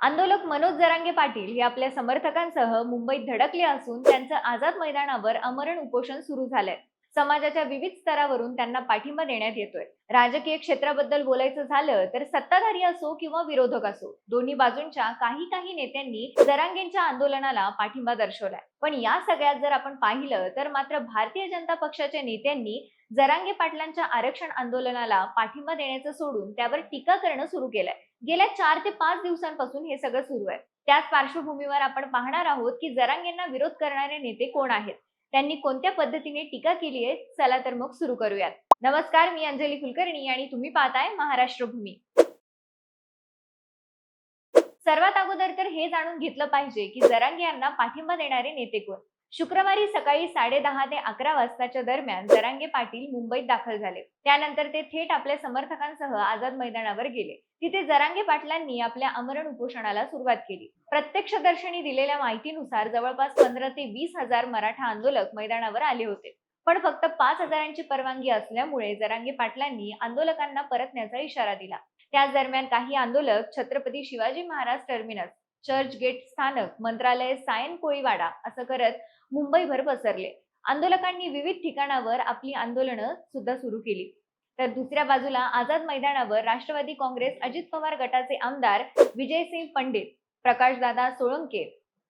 आंदोलक मनोज जरांगे पाटील हे आपल्या समर्थकांसह मुंबईत धडकले असून त्यांचं आझाद मैदानावर अमरण उपोषण सुरू झालंय. समाजाच्या विविध स्तरावरून त्यांना पाठिंबा देण्यात येतोय. राजकीय क्षेत्राबद्दल बोलायचं झालं तर सत्ताधारी असो किंवा विरोधक असो दोन्ही बाजूंच्या काही काही नेत्यांनी जरांगेंच्या आंदोलनाला पाठिंबा दर्शवलाय. पण या सगळ्यात जर आपण पाहिलं तर मात्र भारतीय जनता पक्षाच्या नेत्यांनी जरांगे पाटलांच्या आरक्षण आंदोलनाला पाठिंबा देण्याचं सोडून त्यावर टीका करणं सुरू केलंय. गेल्या चार ते पाच दिवसांपासून हे सगळं सुरू आहे. त्याच पार्श्वभूमीवर आपण पाहणार आहोत की जरांगेंना विरोध करणारे नेते कोण आहेत? त्यांनी कोणत्या पद्धतीने टीका केली आहे? चला तर मग सुरू करूयात. नमस्कार मी अंजली कुलकर्णी आणि तुम्ही पाहताय महाराष्ट्र भूमी सर्वात अगोदर तर हे जाणून घेतलं पाहिजे की जरांगे यांना पाठिंबा देणारे नेते कोण? शुक्रवारी सकाळी साडेदहा ते अकरा वाजताच्या दरम्यान जरांगे पाटील मुंबईत दाखल झाले. त्यानंतर ते थेट आपल्या समर्थकांसह आझाद मैदानावर गेले. तिथे जरांगे पाटलांनी आपल्या अमरण उपोषणाला सुरुवात केली. प्रत्यक्षदर्शनी दिलेल्या माहितीनुसार जवळपास पंधरा ते वीस हजार मराठा आंदोलक मैदानावर आले होते. पण फक्त पाच हजारांची परवानगी असल्यामुळे जरांगे पाटलांनी आंदोलकांना परतण्याचा इशारा दिला. त्याच दरम्यान काही आंदोलक Chhatrapati Shivaji Maharaj terminus Churchgate स्थानक मंत्रालय सायन कोळीवाडा असं करत मुंबईभर पसरले. आंदोलकांनी विविध ठिकाणावर आपली आंदोलनं सुद्धा सुरू केली. तर दुसऱ्या बाजूला आझाद मैदानावर राष्ट्रवादी काँग्रेस अजित पवार गटाचे आमदार विजयसिंग पंडित प्रकाशदादा सोळंके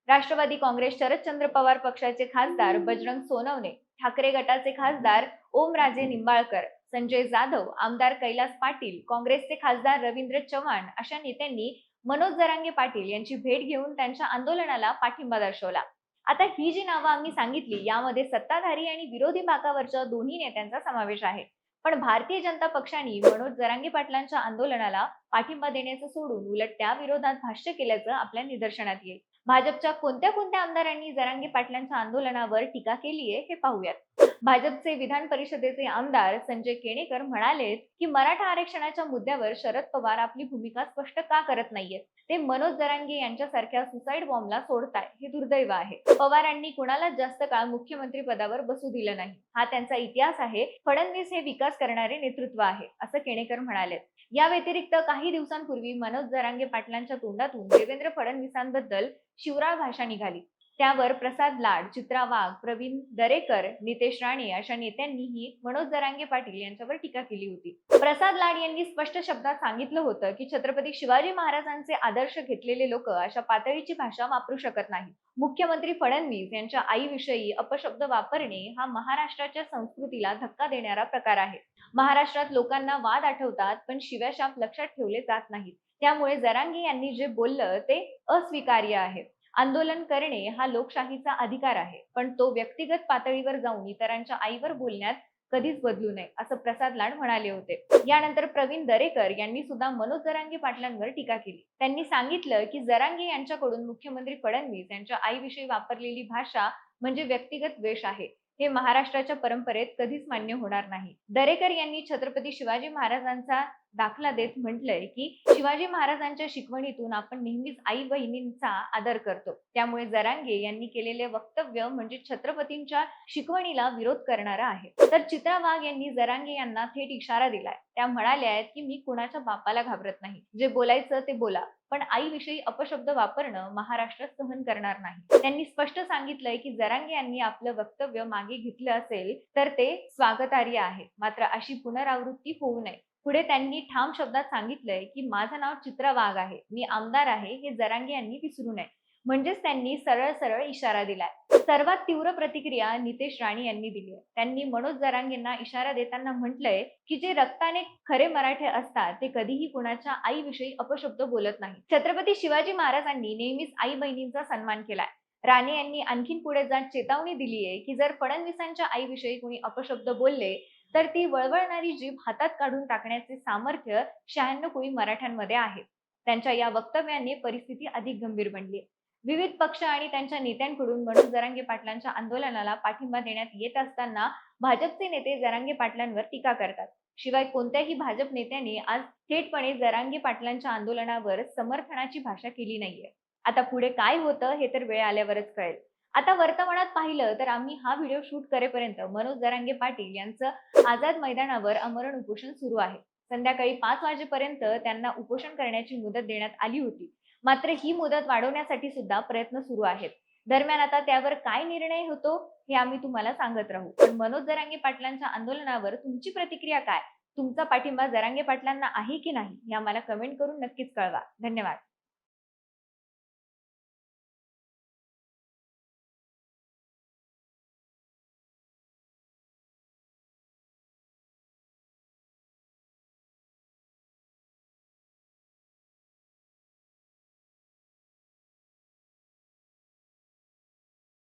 राष्ट्रवादी काँग्रेस शरदचंद्र पवार पक्षाचे खासदार बजरंग सोनवणे ठाकरे गटाचे खासदार ओमराजे निंबाळकर संजय जाधव आमदार कैलास पाटील काँग्रेसचे खासदार रवींद्र चव्हाण अशा नेत्यांनी मनोज जरांगे पाटील यांची भेट घेऊन त्यांच्या आंदोलनाला पाठिंबा दर्शवला. आता ही जी नावं आम्ही सांगितली यामध्ये सत्ताधारी आणि विरोधी भागावरच्या दोन्ही नेत्यांचा समावेश आहे. पण भारतीय जनता पक्षाने मनोज जरांगे पाटलांच्या आंदोलनाला पाठिंबा देण्याचं सोडून उलट त्या विरोधात भाष्य केल्याचं आपल्या निदर्शनात येईल. भाजपच्या कोणत्या कोणत्या आमदारांनी जरांगे पाटलांच्या आंदोलनावर टीका केली आहे हे पाहूयात. भाजपचे विधान परिषदेचे आमदार संजय केणेकर म्हणालेत की मराठा आरक्षणाच्या मुद्द्यावर शरद पवार आपली भूमिका स्पष्ट का करत नाहीयेत? ते मनोज जरांगे यांच्यासारख्या सुसाईड बॉम्बला सोडताय हे दुर्दैव आहे. पवारांनी कुणालाच जास्त काळ मुख्यमंत्री पदावर बसू दिलं नाही. हा त्यांचा इतिहास आहे. फडणवीस हे विकास करणारे नेतृत्व आहे असं केणेकर म्हणाले. या व्यतिरिक्त काही दिवसांपूर्वी मनोज जरांगे पाटलांच्या तोंडातून देवेंद्र फडणवीसांबद्दल शिवराळ भाषा निघाली. त्यावर प्रसाद लाड चित्रा वाघ प्रवीण दरेकर नितेश राणे अशा नेत्यांनीही मनोज जरांगे पाटील यांच्यावर टीका केली होती. प्रसाद लाड यांनी स्पष्ट शब्दात सांगितलं होतं की छत्रपती शिवाजी महाराजांचे आदर्श घेतलेले लोक अशा पातळीची भाषा वापरू शकत नाही मुख्यमंत्री फडणवीस यांच्या आईविषयी अपशब्द वापरणे हा महाराष्ट्राच्या संस्कृतीला धक्का देणारा प्रकार आहे. महाराष्ट्रात लोकांना वाद आठवतात पण शिव्याशाप लक्षात ठेवले जात नाहीत. त्यामुळे जरांगे यांनी जे बोललं ते अस्वीकार्य आहे. आंदोलन करणे हा लोकशाहीचा अधिकार आहे. पण तो व्यक्तिगत पातळीवर जाऊन इतरांच्या आईवर बोलण्यात कधीच बदलू नये असं प्रसाद लाड म्हणाले होते. यानंतर प्रवीण दरेकर यांनी सुद्धा मनोज जरांगे पाटलांवर टीका केली. त्यांनी सांगितलं की जरांगे यांच्याकडून मुख्यमंत्री फडणवीस यांच्या आईविषयी वापरलेली भाषा म्हणजे व्यक्तिगत द्वेष आहे. हे महाराष्ट्राच्या परंपरेत कधीच मान्य होणार नाही. दरेकर यांनी छत्रपती शिवाजी महाराजांचा दाखला देत म्हटलंय की शिवाजी महाराजांच्या शिकवणीतून आपण नेहमीच आई बहिणींचा आदर करतो. त्यामुळे जरांगे यांनी केलेले वक्तव्य म्हणजे छत्रपतींच्या शिकवणीला विरोध करणारा आहे. तर चित्रा वाघ यांनी जरांगे यांना थेट इशारा दिलाय. त्या म्हणाल्या आहेत की मी कुणाच्या बापाला घाबरत नाही. जे बोलायचं ते बोला. पण आईविषयी अपशब्द वापरणं महाराष्ट्र सहन करणार नाही. त्यांनी स्पष्ट सांगितलंय की जरांगे यांनी आपलं वक्तव्य मागे घेतलं असेल तर ते स्वागतार्ह आहे. मात्र अशी पुनरावृत्ती होऊ नये. पुढे त्यांनी ठाम शब्दात सांगितलंय की माझं नाव चित्रा वाघ आहे. मी आमदार आहे. हे जरांगे यांनी विसरू नये. म्हणजेच त्यांनी सरळ सरळ इशारा दिलाय. सर्वात तीव्र प्रतिक्रिया नितेश राणे यांनी दिली आहे. त्यांनी मनोज जरांगेंना इशारा देताना म्हटलंय की जे रक्ताने खरे मराठे असतात ते कधीही कुणाच्या आईविषयी अपशब्द बोलत नाही छत्रपती शिवाजी महाराजांनी नेहमीच आई बहिणींचा सन्मान केलाय. राणे यांनी आणखीन पुढे जात चेतावणी दिली आहे की जर फडणवीसांच्या आईविषयी कोणी अपशब्द बोलले तर ती वळवळणारी जीभ हातात काढून टाकण्याचे सामर्थ्य शहाण्णव कोळी मराठ्यांमध्ये आहे. त्यांच्या या वक्तव्याने परिस्थिती अधिक गंभीर बनली. विविध पक्ष आणि त्यांच्या नेत्यांकडून मनोज जरांगे पाटलांच्या आंदोलनाला पाठिंबा देण्यात येत असताना भाजपचे नेते जरांगे पाटलांवर टीका करतात. शिवाय कोणत्याही भाजप नेत्याने आज थेटपणे जरांगे पाटलांच्या आंदोलनावर समर्थनाची भाषा केली नाहीये. आता पुढे काय होतं हे तर वेळ आल्यावरच कळेल. आता वर्तमानात पाहिलं तर आम्ही हा व्हिडिओ शूट करेपर्यंत मनोज जरांगे पाटील यांचं आझाद मैदानावर अमरण उपोषण सुरू आहे. संध्याकाळी पाच वाजेपर्यंत त्यांना उपोषण करण्याची मुदत देण्यात आली होती. मात्र ही मुदत वाढवण्यासाठी सुद्धा प्रयत्न सुरू आहेत. दरम्यान आता त्यावर काय निर्णय होतो हे आम्ही तुम्हाला सांगत राहू. पण मनोज जरांगे पाटलांच्या आंदोलनावर तुमची प्रतिक्रिया काय? तुमचा पाठिंबा जरांगे पाटलांना आहे की नाही? हे आम्हाला कमेंट करून नक्कीच कळवा. धन्यवाद.